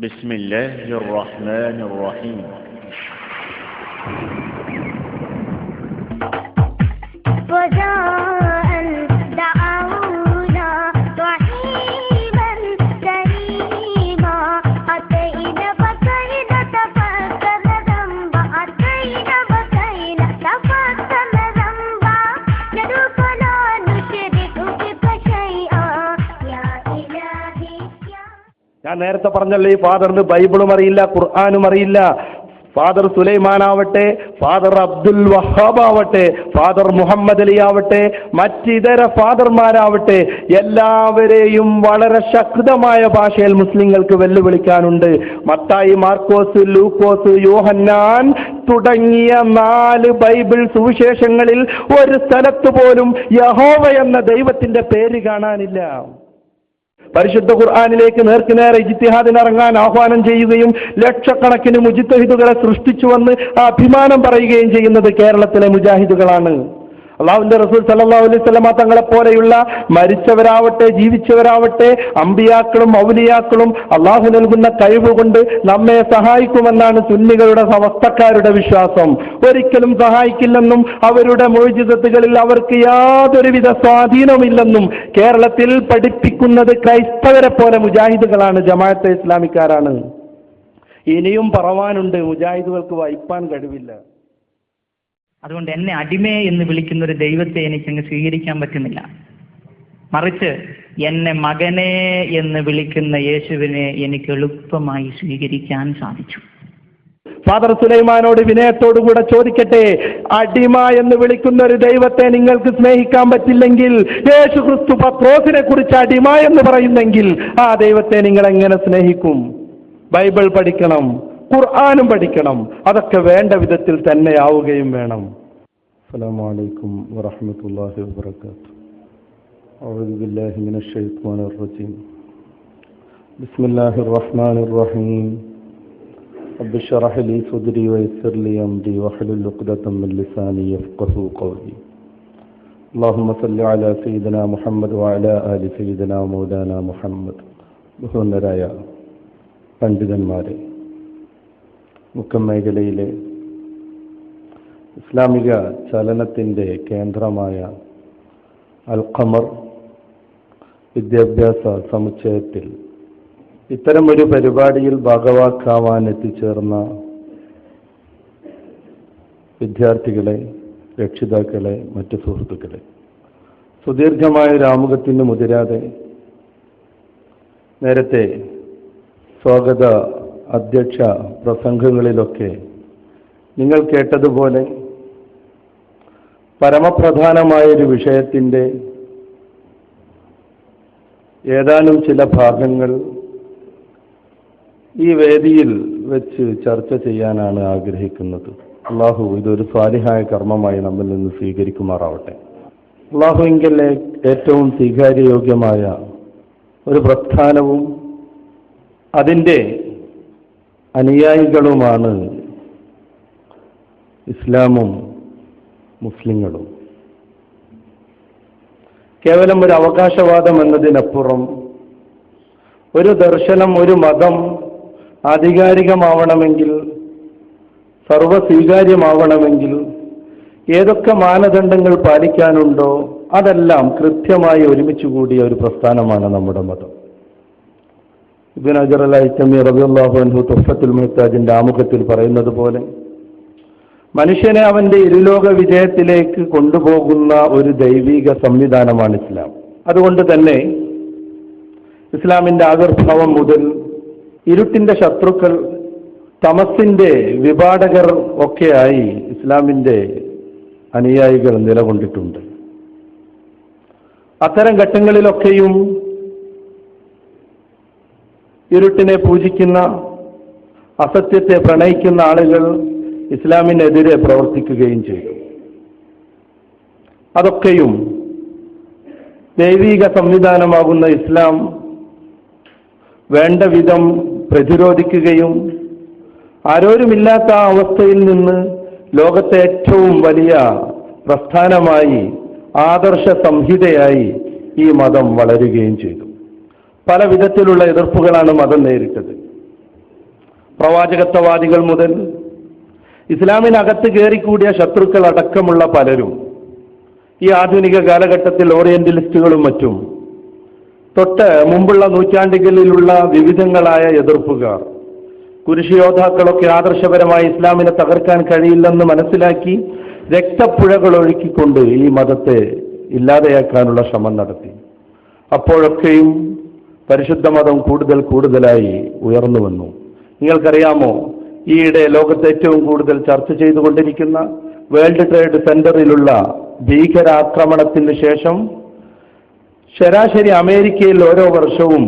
بسم الله الرحمن الرحيم. وجاء ഞാൻ നേരത്തെ പറഞ്ഞല്ലോ ഈ ഫാദറിന് ബൈബിളും അറിയില്ല ഖുർആാനും അറിയില്ല. ഫാദർ സുലൈമാൻ ആവട്ടെ ഫാദർ അബ്ദുൽ വഹാബ് ആവട്ടെ ഫാദർ മുഹമ്മദ് അലി ആവട്ടെ മറ്റിതര ഫാദർമാരാവട്ടെ എല്ലാവരെയും വളരെ ശക്തമായ ഭാഷയിൽ മുസ്ലിങ്ങൾക്ക് വെല്ലുവിളിക്കാനുണ്ട്. മത്തായി മാർക്കോസ് ലൂക്കോസ് യോഹന്നാൻ തുടങ്ങിയ നാല് ബൈബിൾ സുവിശേഷങ്ങളിൽ ഒരു സ്ഥലത്ത് പോലും യഹോവ എന്ന ദൈവത്തിന്റെ പേര് കാണാനില്ല. പരിശുദ്ധ ഖുർആാനിലേക്ക് നേർക്ക് നേരെ ഇജിത്തിഹാദിന് ഇറങ്ങാൻ ആഹ്വാനം ചെയ്യുകയും ലക്ഷക്കണക്കിന് മുജിത്തഹിദുകളെ സൃഷ്ടിച്ചുവെന്ന് അഭിമാനം പറയുകയും ചെയ്യുന്നത് കേരളത്തിലെ മുജാഹിദുകളാണ്. അള്ളാഹുവിന്റെ റസൂൽ സല്ലാ അലൈഹി വസല്ലമ തങ്ങളെ പോലെയുള്ള മരിച്ചവരാവട്ടെ ജീവിച്ചവരാവട്ടെ അമ്പിയാക്കളും ഔലിയാക്കളും അള്ളാഹു നൽകുന്ന കഴിവ് കൊണ്ട് നമ്മെ സഹായിക്കുമെന്നാണ് സുന്നികളുടെ സമസ്തക്കാരുടെ വിശ്വാസം. ഒരിക്കലും സഹായിക്കില്ലെന്നും അവരുടെ മൊഴിജിതത്തുകളിൽ അവർക്ക് യാതൊരുവിധ സ്വാധീനമില്ലെന്നും കേരളത്തിൽ പഠിപ്പിക്കുന്നത് ക്രൈസ്തവരെ പോലെ മുജാഹിദുകളാണ് ജമാഅത്തെ ഇസ്ലാമിക്കാരാണ്. ഇനിയും പറവാനുണ്ട് മുജാഹിദുകൾക്ക് വായിപ്പാൻ കഴിവില്ല. അതുകൊണ്ട് എന്നെ അടിമേ എന്ന് വിളിക്കുന്ന ഒരു ദൈവത്തെ എനിക്കങ്ങ് സ്വീകരിക്കാൻ പറ്റുന്നില്ല. മറിച്ച് എന്നെ മകനെ എന്ന് വിളിക്കുന്ന യേശുവിനെ എനിക്ക് എളുപ്പമായി സ്വീകരിക്കാൻ സാധിച്ചു. ഫാദർ സുലൈമാനോട് വിനയത്തോടുകൂടെ ചോദിക്കട്ടെ അടിമ എന്ന് വിളിക്കുന്ന ഒരു ദൈവത്തെ നിങ്ങൾക്ക് സ്നേഹിക്കാൻ പറ്റില്ലെങ്കിൽ യേശു ക്രിസ്തു പത്രോസിനെ കുറിച്ച് അടിമ എന്ന് പറയുന്നെങ്കിൽ ആ ദൈവത്തെ നിങ്ങൾ എങ്ങനെ സ്നേഹിക്കും? ബൈബിൾ പഠിക്കണം. ഖുർആാനും പഠിക്കണം അതൊക്കെ വേണ്ട വിധത്തിൽ തന്നെ ആവുകയും വേണം അസ്സലാമലൈക്കും വറഹമത്തല്ലാഹി വാബർക്കാത്തു أعوذ بالله من الشيطان الرجيم بسم الله الرحمن الرحيم رب اشرح لي صدري ويسر لي أمري واحلل عقدة من لساني يفقه قولي اللهم صل على سيدنا محمد وعلى آل سيدنا مولانا محمد ബഹുന്നരായ പണ്ഡിതന്മാരെ മുക്കം മേഖലയിലെ ഇസ്ലാമിക ചലനത്തിന്റെ കേന്ദ്രമായ അൽ ഖമർ വിദ്യാഭ്യാസ സമുച്ചയത്തിൽ ഇത്തരമൊരു പരിപാടിയിൽ ഭാഗവാക്കാവാൻ എത്തിച്ചേർന്ന വിദ്യാർത്ഥികളെ രക്ഷിതാക്കളെ മറ്റു സുഹൃത്തുക്കളെ. സുദീർഘമായ ഒരു ആമുഖത്തിന് മുതിരാതെ നേരത്തെ സ്വാഗത അധ്യക്ഷ പ്രസംഗങ്ങളിലൊക്കെ നിങ്ങൾ കേട്ടതുപോലെ പരമപ്രധാനമായൊരു വിഷയത്തിന്റെ ഏതാനും ചില ഭാഗങ്ങൾ ഈ വേദിയിൽ വെച്ച് ചർച്ച ചെയ്യാനാണ് ആഗ്രഹിക്കുന്നത്. അള്ളാഹു ഇതൊരു സ്വാലിഹായ കർമ്മമായി നമ്മിൽ നിന്ന് സ്വീകരിക്കുമാറാവട്ടെ. അള്ളാഹുവിംഗലെ ഏറ്റവും സ്വീകാര്യയോഗ്യമായ ഒരു പ്രസ്ഥാനവും അതിന്റെ അനുയായികളുമാണ് ഇസ്ലാമും മുസ്ലിങ്ങളും. കേവലം ഒരു അവകാശവാദം എന്നതിനപ്പുറം ഒരു ദർശനം ഒരു മതം ആധികാരികമാവണമെങ്കിൽ സർവസ്വീകാര്യമാവണമെങ്കിൽ ഏതൊക്കെ മാനദണ്ഡങ്ങൾ പാലിക്കാനുണ്ടോ അതെല്ലാം കൃത്യമായി ഒരുമിച്ച് കൂടിയ ഒരു പ്രസ്ഥാനമാണ് നമ്മുടെ മതം. ഇബിൻ അജർ അൽ ഐറ്റമി റബിയുള്ളാഹു അൻഹു തുഫത്തുൽ മുഹ്താജിന്റെ ആമുഖത്തിൽ പറയുന്നത് പോലെ മനുഷ്യനെ അവന്റെ ഇരുലോക വിജയത്തിലേക്ക് കൊണ്ടുപോകുന്ന ഒരു ദൈവിക സംവിധാനമാണ് ഇസ്ലാം. അതുകൊണ്ട് തന്നെ ഇസ്ലാമിന്റെ ആവിർഭാവം മുതൽ ഇരുട്ടിന്റെ ശത്രുക്കൾ തമസിന്റെ വിപാടകർ ഒക്കെയായി ഇസ്ലാമിന്റെ അനുയായികൾ നിലകൊണ്ടിട്ടുണ്ട്. അത്തരം ഘട്ടങ്ങളിലൊക്കെയും ഇരുട്ടിനെ പൂജിക്കുന്ന അസത്യത്തെ പ്രണയിക്കുന്ന ആളുകൾ ഇസ്ലാമിനെതിരെ പ്രവർത്തിക്കുകയും ചെയ്തു. അതൊക്കെയും ദൈവിക സംവിധാനമാകുന്ന ഇസ്ലാം വേണ്ട വിധം പ്രതിരോധിക്കുകയും ആരോരുമില്ലാത്ത അവസ്ഥയിൽ നിന്ന് ലോകത്തെ ഏറ്റവും വലിയ പ്രസ്ഥാനമായി ആദർശ സംഹിതയായി ഈ മതം വളരുകയും ചെയ്തു. പല വിധത്തിലുള്ള എതിർപ്പുകളാണ് മതം നേരിട്ടത്. പ്രവാചകത്വവാദികൾ മുതൽ ഇസ്ലാമിനകത്ത് കയറിക്കൂടിയ ശത്രുക്കൾ അടക്കമുള്ള പലരും ഈ ആധുനിക കാലഘട്ടത്തിൽ ഓറിയന്റലിസ്റ്റുകളും മറ്റും തൊട്ട് മുമ്പുള്ള നൂറ്റാണ്ടുകളിലുള്ള വിവിധങ്ങളായ എതിർപ്പുകാർ കുരിശുയോദ്ധാക്കളൊക്കെ ആദർശപരമായി ഇസ്ലാമിനെ തകർക്കാൻ കഴിയില്ലെന്ന് മനസ്സിലാക്കി രക്തപ്പുഴകൾ ഒഴുക്കിക്കൊണ്ട് ഈ മതത്തെ ഇല്ലാതെയാക്കാനുള്ള ശ്രമം നടത്തി. അപ്പോഴൊക്കെയും പരിശുദ്ധ മതം കൂടുതൽ കൂടുതലായി ഉയർന്നു വന്നു. നിങ്ങൾക്കറിയാമോ ഈയിടെ ലോകത്ത് ഏറ്റവും കൂടുതൽ ചർച്ച ചെയ്തുകൊണ്ടിരിക്കുന്ന വേൾഡ് ട്രേഡ് സെന്ററിലുള്ള ഭീകരാക്രമണത്തിന് ശേഷം ശരാശരി അമേരിക്കയിൽ ഓരോ വർഷവും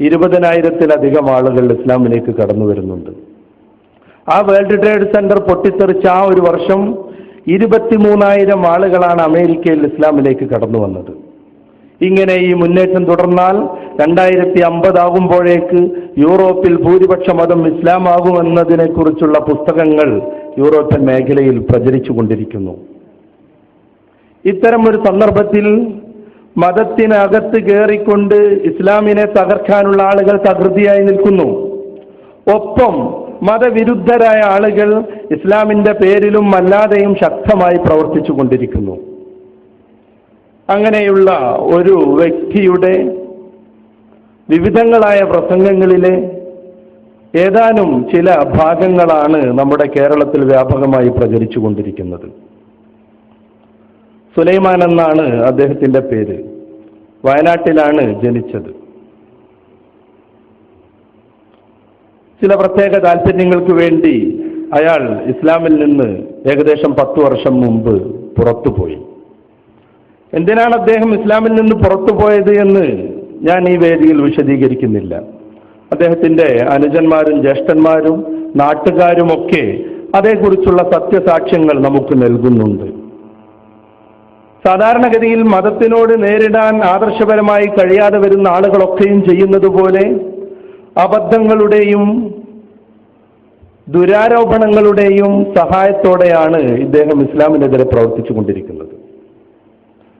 ഇരുപതിനായിരത്തിലധികം ആളുകൾ ഇസ്ലാമിലേക്ക് കടന്നു വരുന്നുണ്ട്. ആ വേൾഡ് ട്രേഡ് സെന്റർ പൊട്ടിത്തെറിച്ച ആ ഒരു വർഷം ഇരുപത്തിമൂന്നായിരം ആളുകളാണ് അമേരിക്കയിൽ ഇസ്ലാമിലേക്ക് കടന്നു വന്നത്. ഇങ്ങനെ ഈ മുന്നേറ്റം തുടർന്നാൽ രണ്ടായിരത്തി അമ്പതാകുമ്പോഴേക്ക് യൂറോപ്പിൽ ഭൂരിപക്ഷ മതം ഇസ്ലാമാകുമെന്നതിനെ കുറിച്ചുള്ള പുസ്തകങ്ങൾ യൂറോപ്യൻ മേഖലയിൽ പ്രചരിച്ചു കൊണ്ടിരിക്കുന്നു. ഇത്തരം ഒരു സന്ദർഭത്തിൽ മതത്തിനകത്ത് കയറിക്കൊണ്ട് ഇസ്ലാമിനെ തകർക്കാനുള്ള ആളുകൾ തകൃതിയായി നിൽക്കുന്നു. ഒപ്പം മതവിരുദ്ധരായ ആളുകൾ ഇസ്ലാമിന്റെ പേരിലും അല്ലാതെയും ശക്തമായി പ്രവർത്തിച്ചു കൊണ്ടിരിക്കുന്നു. അങ്ങനെയുള്ള ഒരു വ്യക്തിയുടെ വിവിധങ്ങളായ പ്രസംഗങ്ങളിലെ ഏതാനും ചില ഭാഗങ്ങളാണ് നമ്മുടെ കേരളത്തിൽ വ്യാപകമായി പ്രചരിച്ചു കൊണ്ടിരിക്കുന്നത്. സുലൈമാൻ എന്നാണ് അദ്ദേഹത്തിന്റെ പേര്. വയനാട്ടിലാണ് ജനിച്ചത്. ചില പ്രത്യേക താല്പര്യങ്ങൾക്ക് വേണ്ടി അയാൾ ഇസ്ലാമിൽ നിന്ന് ഏകദേശം പത്തു വർഷം മുമ്പ് പുറത്തുപോയി. എന്തിനാണ് അദ്ദേഹം ഇസ്ലാമിൽ നിന്ന് പുറത്തു പോയത് എന്ന് ഞാൻ ഈ വേദിയിൽ വിശദീകരിക്കുന്നില്ല. അദ്ദേഹത്തിന്റെ അനുജന്മാരും ജ്യേഷ്ഠന്മാരും നാട്ടുകാരുമൊക്കെ അതേക്കുറിച്ചുള്ള സത്യസാക്ഷ്യങ്ങൾ നമുക്ക് നൽകുന്നുണ്ട്. സാധാരണഗതിയിൽ മതത്തിനോട് നേരിടാൻ ആദർശപരമായി കഴിയാതെ വരുന്ന ആളുകളൊക്കെയും ചെയ്യുന്നത് പോലെ അബദ്ധങ്ങളുടെയും ദുരാരോപണങ്ങളുടെയും സഹായത്തോടെയാണ് ഇദ്ദേഹം ഇസ്ലാമിനെതിരെ പ്രവർത്തിച്ചു കൊണ്ടിരിക്കുന്നത്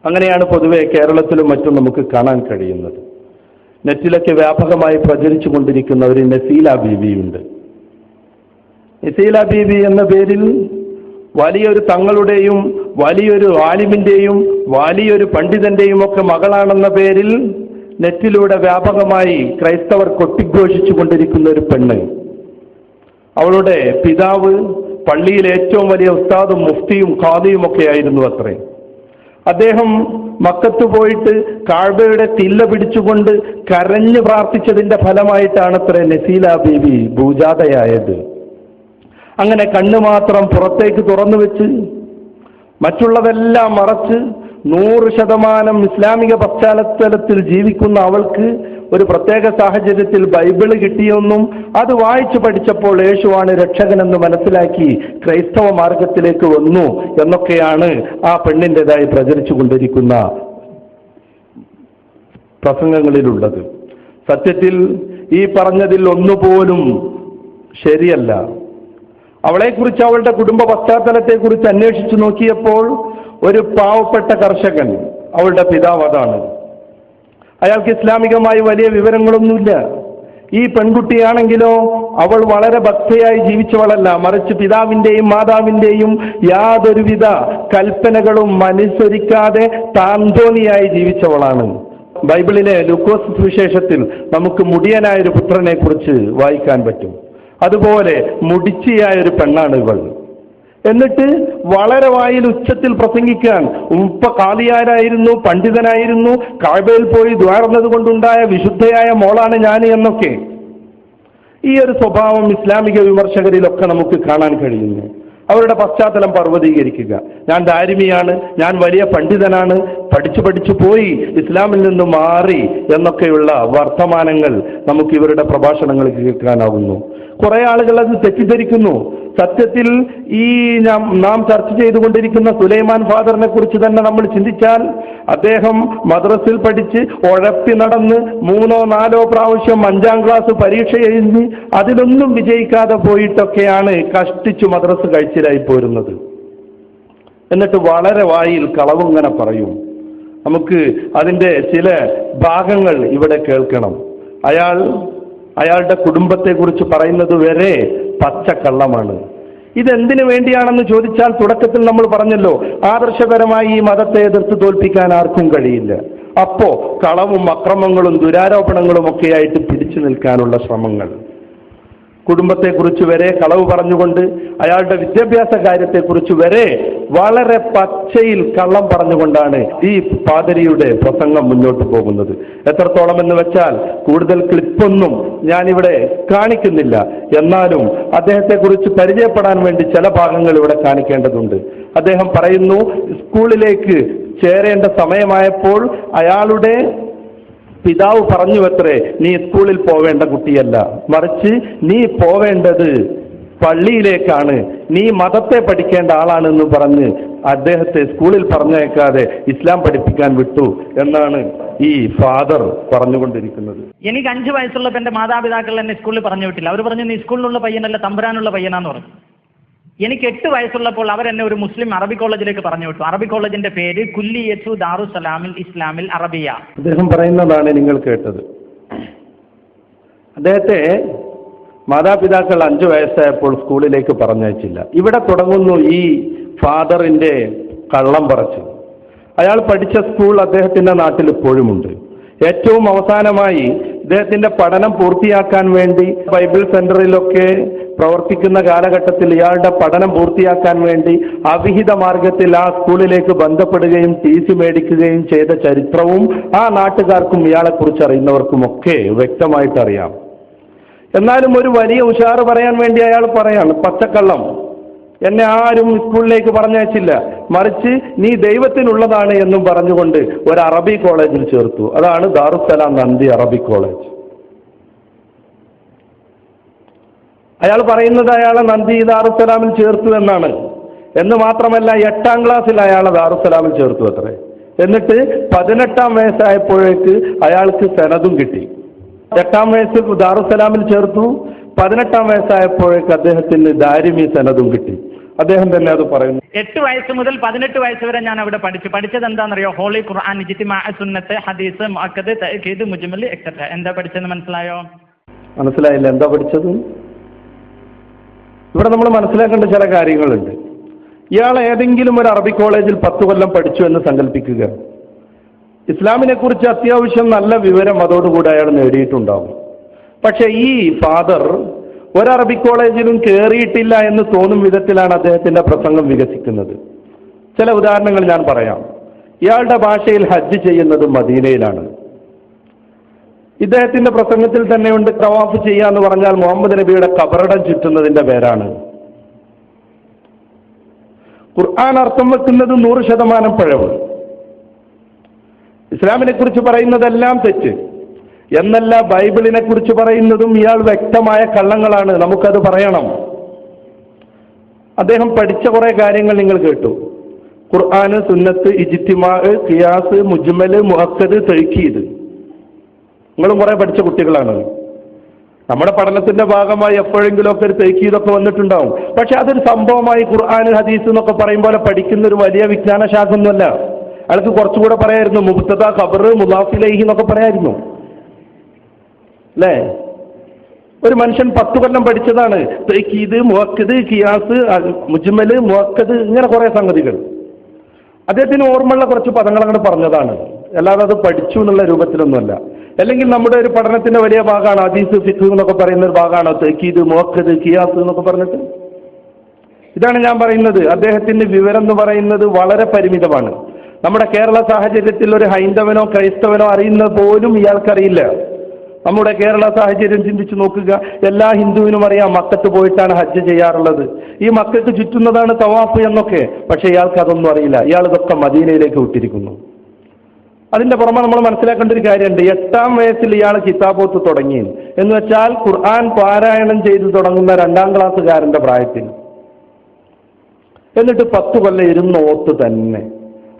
അങ്ങനെയാണ് പൊതുവെ കേരളത്തിലും മറ്റും നമുക്ക് കാണാൻ കഴിയുന്നത്. നെറ്റിലൊക്കെ വ്യാപകമായി പ്രചരിച്ചു കൊണ്ടിരിക്കുന്ന ഒരു നസീല ബീവിയുണ്ട് നസീല ബീബി എന്ന പേരിൽ വലിയൊരു തങ്ങളുടെയും വലിയൊരു ആലിമിന്റെയും വലിയൊരു പണ്ഡിതന്റെയും ഒക്കെ മകളാണെന്ന പേരിൽ നെറ്റിലൂടെ വ്യാപകമായി ക്രൈസ്തവർ കൊട്ടിഘോഷിച്ചു കൊണ്ടിരിക്കുന്ന ഒരു പെണ്ണ്. അവളുടെ പിതാവ് പള്ളിയിലെ ഏറ്റവും വലിയ ഉസ്താദും മുഫ്തിയും ഖാദിയും ഒക്കെ ആയിരുന്നു അത്രേ. അദ്ദേഹം മക്കത്ത് പോയിട്ട് കാഴ്ബയുടെ തില്ല പിടിച്ചുകൊണ്ട് കരഞ്ഞു പ്രാർത്ഥിച്ചതിന്റെ ഫലമായിട്ടാണ് അത്ര നസീല ബീബി ഭൂജാതയായത്. അങ്ങനെ കണ്ണു മാത്രം പുറത്തേക്ക് തുറന്നു വെച്ച് മറ്റുള്ളതെല്ലാം മറച്ച് നൂറ് ശതമാനം ഇസ്ലാമിക പശ്ചാത്തലത്തിൽ ജീവിക്കുന്ന അവൾക്ക് ഒരു പ്രത്യേക സാഹചര്യത്തിൽ ബൈബിൾ കിട്ടിയെന്നും അത് വായിച്ചു പഠിച്ചപ്പോൾ യേശുവാണ് രക്ഷകനെന്ന് മനസ്സിലാക്കി ക്രൈസ്തവ മാർഗത്തിലേക്ക് വന്നു എന്നൊക്കെയാണ് ആ പെണ്ണിന്റെതായി പ്രചരിച്ചു കൊണ്ടിരിക്കുന്ന പ്രസംഗങ്ങളിലുള്ളത്. സത്യത്തിൽ ഈ പറഞ്ഞതിൽ ഒന്നുപോലും ശരിയല്ല. അവളെക്കുറിച്ച് അവളുടെ കുടുംബ പശ്ചാത്തലത്തെക്കുറിച്ച് അന്വേഷിച്ചു നോക്കിയപ്പോൾ ഒരു പാവപ്പെട്ട കർഷകൻ അവളുടെ പിതാവ് അതാണ്. അയാൾക്ക് ഇസ്ലാമികമായി വലിയ വിവരങ്ങളൊന്നുമില്ല. ഈ പെൺകുട്ടിയാണെങ്കിലോ അവൾ വളരെ ഭക്തയായി ജീവിച്ചവളല്ല. മറിച്ച് പിതാവിന്റെയും മാതാവിന്റെയും യാതൊരുവിധ കൽപ്പനകളും അനുസരിക്കാതെ താന്തോന്നിയായി ജീവിച്ചവളാണ്. ബൈബിളിലെ ലുക്കോസ് സുവിശേഷത്തിൽ നമുക്ക് മുടിയനായ ഒരു പുത്രനെ കുറിച്ച് വായിക്കാൻ പറ്റും. അതുപോലെ മുടിച്ചിയായ ഒരു പെണ്ണാണ് ഇവൾ എന്നിട്ട് വളരെ വായിൽ ഉച്ചത്തിൽ പ്രസംഗിക്കാൻ ഉപ്പ കാലിയാരായിരുന്നു പണ്ഡിതനായിരുന്നു കാഴ്ബയിൽ പോയി ദ്വാർന്നത് കൊണ്ടുണ്ടായ വിശുദ്ധയായ മോളാണ് ഞാൻ എന്നൊക്കെ. ഈ ഒരു സ്വഭാവം ഇസ്ലാമിക വിമർശകരിലൊക്കെ നമുക്ക് കാണാൻ കഴിയുന്നു. അവരുടെ പശ്ചാത്തലം പർവതീകരിക്കുക. ഞാൻ ദാരിമിയാണ് ഞാൻ വലിയ പണ്ഡിതനാണ് പഠിച്ചു പഠിച്ചു പോയി ഇസ്ലാമിൽ നിന്ന് മാറി എന്നൊക്കെയുള്ള വർത്തമാനങ്ങൾ നമുക്ക് ഇവരുടെ പ്രഭാഷണങ്ങൾ കേൾക്കാനാവുന്നു കുറെ ആളുകൾ അത് തെറ്റിദ്ധരിക്കുന്നു. സത്യത്തിൽ ഈ നാം നാം ചർച്ച ചെയ്തുകൊണ്ടിരിക്കുന്ന സുലൈമാൻ ഫാദറിനെ കുറിച്ച് തന്നെ നമ്മൾ ചിന്തിച്ചാൽ അദ്ദേഹം മദ്രസിൽ പഠിച്ച് ഉഴപ്പി നടന്ന് മൂന്നോ നാലോ പ്രാവശ്യം അഞ്ചാം ക്ലാസ് പരീക്ഷ എഴുതി അതിലൊന്നും വിജയിക്കാതെ പോയിട്ടൊക്കെയാണ് കഷ്ടിച്ചു മദ്രസ് കഴിച്ചിലായി പോരുന്നത്. എന്നിട്ട് വളരെ വായിൽ കളവിങ്ങനെ പറയും. നമുക്ക് അതിന്റെ ചില ഭാഗങ്ങൾ ഇവിടെ കേൾക്കണം. അയാൾ അയാളുടെ കുടുംബത്തെക്കുറിച്ച് പറയുന്നത് വരെ പച്ചക്കള്ളമാണ്. ഇതെന്തിനു വേണ്ടിയാണെന്ന് ചോദിച്ചാൽ തുടക്കത്തിൽ നമ്മൾ പറഞ്ഞല്ലോ ആദർശപരമായി ഈ മതത്തെ എതിർത്ത് തോൽപ്പിക്കാൻ ആർക്കും കഴിയില്ല. അപ്പോ കളവും അക്രമങ്ങളും ദുരാരോപണങ്ങളും ഒക്കെയായിട്ട് പിടിച്ചു നിൽക്കാനുള്ള ശ്രമങ്ങൾ. കുടുംബത്തെക്കുറിച്ച് വരെ കളവ് പറഞ്ഞുകൊണ്ട് അയാളുടെ വിദ്യാഭ്യാസ കാര്യത്തെക്കുറിച്ച് വരെ വളരെ പച്ചയിൽ കള്ളം പറഞ്ഞുകൊണ്ടാണ് ഈ പാതിരിയുടെ പ്രസംഗം മുന്നോട്ട് പോകുന്നത്. എത്രത്തോളം എന്ന് വെച്ചാൽ കൂടുതൽ ക്ലിപ്പൊന്നും ഞാനിവിടെ കാണിക്കുന്നില്ല. എന്നാലും അദ്ദേഹത്തെക്കുറിച്ച് പരിചയപ്പെടാൻ വേണ്ടി ചില ഭാഗങ്ങൾ ഇവിടെ കാണിക്കേണ്ടതുണ്ട്. അദ്ദേഹം പറയുന്നു സ്കൂളിലേക്ക് ചേരേണ്ട സമയമായപ്പോൾ അയാളുടെ പിതാവ് പറഞ്ഞു അത്രേ നീ സ്കൂളിൽ പോവേണ്ട കുട്ടിയല്ല. മറിച്ച് നീ പോവേണ്ടത് പള്ളിയിലേക്കാണ്. നീ മതത്തെ പഠിക്കേണ്ട ആളാണെന്ന് പറഞ്ഞ് അദ്ദേഹത്തെ സ്കൂളിൽ പറഞ്ഞേക്കാതെ ഇസ്ലാം പഠിപ്പിക്കാൻ വിട്ടു എന്നാണ് ഈ ഫാദർ പറഞ്ഞുകൊണ്ടിരിക്കുന്നത്. എനിക്ക് അഞ്ചു വയസ്സുള്ളപ്പോൾ എന്റെ മാതാപിതാക്കൾ എന്നെ സ്കൂളിൽ പറഞ്ഞു വിട്ടില്ല. അവർ പറഞ്ഞു നീ സ്കൂളിലുള്ള പയ്യനല്ല തമ്പുരാനുള്ള പയ്യനാന്ന് പറഞ്ഞു. എനിക്ക് എട്ട് വയസ്സുള്ളപ്പോൾ അവരെന്നെ ഒരു മുസ്ലിം അറബി കോളേജിലേക്ക് പറഞ്ഞു വിട്ടു. അറബി കോളേജിന്റെ പേര് കുല്ലിയത്തു ദാറുസലാമിൽ ഇസ്ലാമിൽ അറബിയ. അദ്ദേഹം പറയുന്നതാണ് നിങ്ങൾ കേട്ടത്. അദ്ദേഹത്തെ മാതാപിതാക്കൾ അഞ്ചു വയസ്സായപ്പോൾ സ്കൂളിലേക്ക് പറഞ്ഞയച്ചില്ല. ഇവിടെ തുടങ്ങുന്നു ഈ ഫാദറിന്റെ കള്ളം പറച്ച് അയാൾ പഠിച്ച സ്കൂൾ അദ്ദേഹത്തിന്റെ നാട്ടിൽ ഇപ്പോഴുമുണ്ട്. ഏറ്റവും അവസാനമായി ഇദ്ദേഹത്തിന്റെ പഠനം പൂർത്തിയാക്കാൻ വേണ്ടി ബൈബിൾ സെന്ററിലൊക്കെ പ്രവർത്തിക്കുന്ന കാലഘട്ടത്തിൽ ഇയാളുടെ പഠനം പൂർത്തിയാക്കാൻ വേണ്ടി അവിഹിത മാർഗത്തിൽ ആ സ്കൂളിലേക്ക് ബന്ധപ്പെടുകയും ടി സി മേടിക്കുകയും ചെയ്ത ചരിത്രവും ആ നാട്ടുകാർക്കും ഇയാളെക്കുറിച്ച് അറിയുന്നവർക്കുമൊക്കെ വ്യക്തമായിട്ട് അറിയാം എന്നാലും ഒരു വലിയ ഉഷാറ് പറയാൻ വേണ്ടി അയാൾ പറയാണ് പച്ചക്കള്ളം. എന്നെ ആരും സ്കൂളിലേക്ക് പറഞ്ഞയച്ചില്ല. മറിച്ച് നീ ദൈവത്തിനുള്ളതാണ് എന്നും പറഞ്ഞുകൊണ്ട് ഒരു അറബി കോളേജിൽ ചേർത്തു. അതാണ് ദാറുസലാം നന്ദി അറബി കോളേജ്. അയാൾ പറയുന്നത് അയാളെ നന്ദി ദാറുസലാമിൽ ചേർത്തു എന്നാണ്. എന്ന് മാത്രമല്ല എട്ടാം ക്ലാസ്സിൽ അയാളെ ദാറുസലാമിൽ ചേർത്തു അത്രേ. എന്നിട്ട് പതിനെട്ടാം വയസ്സായപ്പോഴേക്ക് അയാൾക്ക് സനതും കിട്ടി. എട്ടാം വയസ്സിൽ ദാറുസലാമിൽ ചേർത്തു. പതിനെട്ടാം വയസ്സായപ്പോഴേക്ക് അദ്ദേഹത്തിന് ദാരിമി സനതും കിട്ടി. അദ്ദേഹം തന്നെ അത് പറയുന്നു. എട്ട് വയസ്സ് മുതൽ പതിനെട്ട് വയസ്സ് വരെ ഞാൻ അവിടെ പഠിച്ചു. പഠിച്ചത് എന്താണെന്നറിയോ? ഹോളി ഖുർആൻ സുന്നത്ത് ഹദീസ് തഅക്കീദ് മുജ്മലി എക്സെട്ര എന്താ പഠിച്ചെന്ന് മനസ്സിലായോ? മനസ്സിലായില്ല. എന്താ പഠിച്ചത്? ഇവിടെ നമ്മൾ മനസ്സിലാക്കേണ്ട ചില കാര്യങ്ങളുണ്ട്. ഇയാൾ ഏതെങ്കിലും ഒരു അറബി കോളേജിൽ പത്ത് കൊല്ലം പഠിച്ചു എന്ന് സങ്കല്പിക്കുക. ഇസ്ലാമിനെ കുറിച്ച് അത്യാവശ്യം നല്ല വിവരം അതോടുകൂടി അയാൾ നേടിയിട്ടുണ്ടാവും. പക്ഷെ ഈ ഫാദർ ഒരു അറബി കോളേജിലും കയറിയിട്ടില്ല എന്ന് തോന്നും വിധത്തിലാണ് അദ്ദേഹത്തിന്റെ പ്രസംഗം വികസിക്കുന്നത്. ചില ഉദാഹരണങ്ങൾ ഞാൻ പറയാം. ഇയാളുടെ ഭാഷയിൽ ഹജ്ജ് ചെയ്യുന്നത് മദീനയിലാണ്. ഇദ്ദേഹത്തിന്റെ പ്രസംഗത്തിൽ തന്നെ ഉണ്ട് തവാഫ് ചെയ്യുക എന്ന് പറഞ്ഞാൽ മുഹമ്മദ് നബിയുടെ കബറടം ചുറ്റുന്നതിന്റെ പേരാണ്. ഖുർആൻ അർത്ഥം വെക്കുന്നത് നൂറ് ശതമാനം പഴവ്. ഇസ്ലാമിനെ കുറിച്ച് പറയുന്നതെല്ലാം തെറ്റ്. എന്നല്ല ബൈബിളിനെ കുറിച്ച് പറയുന്നതും ഇയാൾ വ്യക്തമായ കള്ളങ്ങളാണ്. നമുക്കത് പറയണം. അദ്ദേഹം പഠിച്ച കുറെ കാര്യങ്ങൾ നിങ്ങൾ കേട്ടു. ഖുർആന് സുന്നത്ത് ഇജിത്തിമാ ഖിയാസ് മുജ്മൽ മുഹക്കദ് തെഴുക്കീത് നിങ്ങളും കുറെ പഠിച്ച കുട്ടികളാണ്. നമ്മുടെ പഠനത്തിന്റെ ഭാഗമായി എപ്പോഴെങ്കിലുമൊക്കെ ഒരു തെക്കീതൊക്കെ വന്നിട്ടുണ്ടാവും. പക്ഷെ അതൊരു സംഭവമായി ഖുർആൻ ഹദീസ് എന്നൊക്കെ പറയുമ്പോൾ പഠിക്കുന്ന ഒരു വലിയ വിജ്ഞാന ശാഖ ഒന്നുമല്ല അയാൾക്ക് കുറച്ചുകൂടെ പറയായിരുന്നു മുബ്തദ ഖബർ മുലാഫിലൈഹി എന്നൊക്കെ പറയായിരുന്നു. അല്ലേ ഒരു മനുഷ്യൻ പത്ത് കൊല്ലം പഠിച്ചതാണ്. തേക്കീത് മുഹക്കത് കിയാസ് മുജ്മൽ മുഹക്കത് ഇങ്ങനെ കുറെ സംഗതികൾ. അദ്ദേഹത്തിന് ഓർമ്മയുള്ള കുറച്ച് പദങ്ങൾ അങ്ങോട്ട് പറഞ്ഞതാണ്. അല്ലാതെ അത് പഠിച്ചു എന്നുള്ള രൂപത്തിലൊന്നുമല്ല. അല്ലെങ്കിൽ നമ്മുടെ ഒരു പഠനത്തിന്റെ വലിയ ഭാഗമാണ് അദീസ് ഫിഖ് എന്നൊക്കെ പറയുന്ന ഒരു ഭാഗമാണ് തേക്കീത് മുഹക്കത് കിയാസ് എന്നൊക്കെ പറഞ്ഞിട്ട്. ഇതാണ് ഞാൻ പറയുന്നത്. അദ്ദേഹത്തിന്റെ വിവരം എന്ന് പറയുന്നത് വളരെ പരിമിതമാണ്. നമ്മുടെ കേരള സാഹചര്യത്തിൽ ഒരു ഹൈന്ദവനോ ക്രൈസ്തവനോ അറിയുന്നത് പോലും ഇയാൾക്കറിയില്ല. നമ്മുടെ കേരള സാഹചര്യം ചിന്തിച്ചു നോക്കുക. എല്ലാ ഹിന്ദുവിനും അറിയാം മക്കത്ത് പോയിട്ടാണ് ഹജ്ജ് ചെയ്യാറുള്ളത്. ഈ മക്കൾക്ക് ചുറ്റുന്നതാണ് തവാഫ് എന്നൊക്കെ. പക്ഷെ ഇയാൾക്ക് അതൊന്നും അറിയില്ല. ഇയാൾ ഇതൊക്കെ മദീനയിലേക്ക് വിട്ടിരിക്കുന്നു. അതിന്റെ പുറമെ നമ്മൾ മനസ്സിലാക്കേണ്ട ഒരു കാര്യമുണ്ട്. എട്ടാം വയസ്സിൽ ഇയാൾ കിതാബോത്ത് തുടങ്ങി. എന്ന് വെച്ചാൽ ഖുർആൻ പാരായണം ചെയ്ത് തുടങ്ങുന്ന രണ്ടാം ക്ലാസ്സുകാരന്റെ പ്രായത്തിൽ. എന്നിട്ട് പത്ത് കൊല്ലം ഇരുന്ന് ഓത്ത് തന്നെ.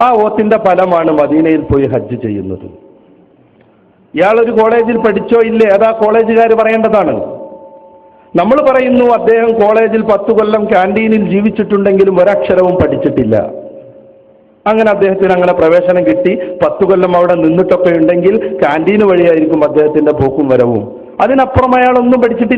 ആ ഓത്തിന്റെ ഫലമാണ് മദീനയിൽ പോയി ഹജ്ജ് ചെയ്യുന്നത്. ഇയാളൊരു കോളേജിൽ പഠിച്ചോ ഇല്ലേ? അതാ കോളേജുകാർ പറയേണ്ടതാണ്. നമ്മൾ പറയുന്നു അദ്ദേഹം കോളേജിൽ പത്ത് കൊല്ലം ക്യാന്റീനിൽ ജീവിച്ചിട്ടുണ്ടെങ്കിലും ഒരക്ഷരവും പഠിച്ചിട്ടില്ല. അങ്ങനെ അദ്ദേഹത്തിന് അങ്ങനെ പ്രവേശനം കിട്ടി. പത്ത് കൊല്ലം അവിടെ നിന്നിട്ടൊക്കെ ഉണ്ടെങ്കിൽ ക്യാന്റീന് വഴിയായിരിക്കും അദ്ദേഹത്തിന്റെ പോക്കും വരവും. അതിനപ്പുറം അയാൾ ഒന്നും പഠിച്ചിട്ടില്ല.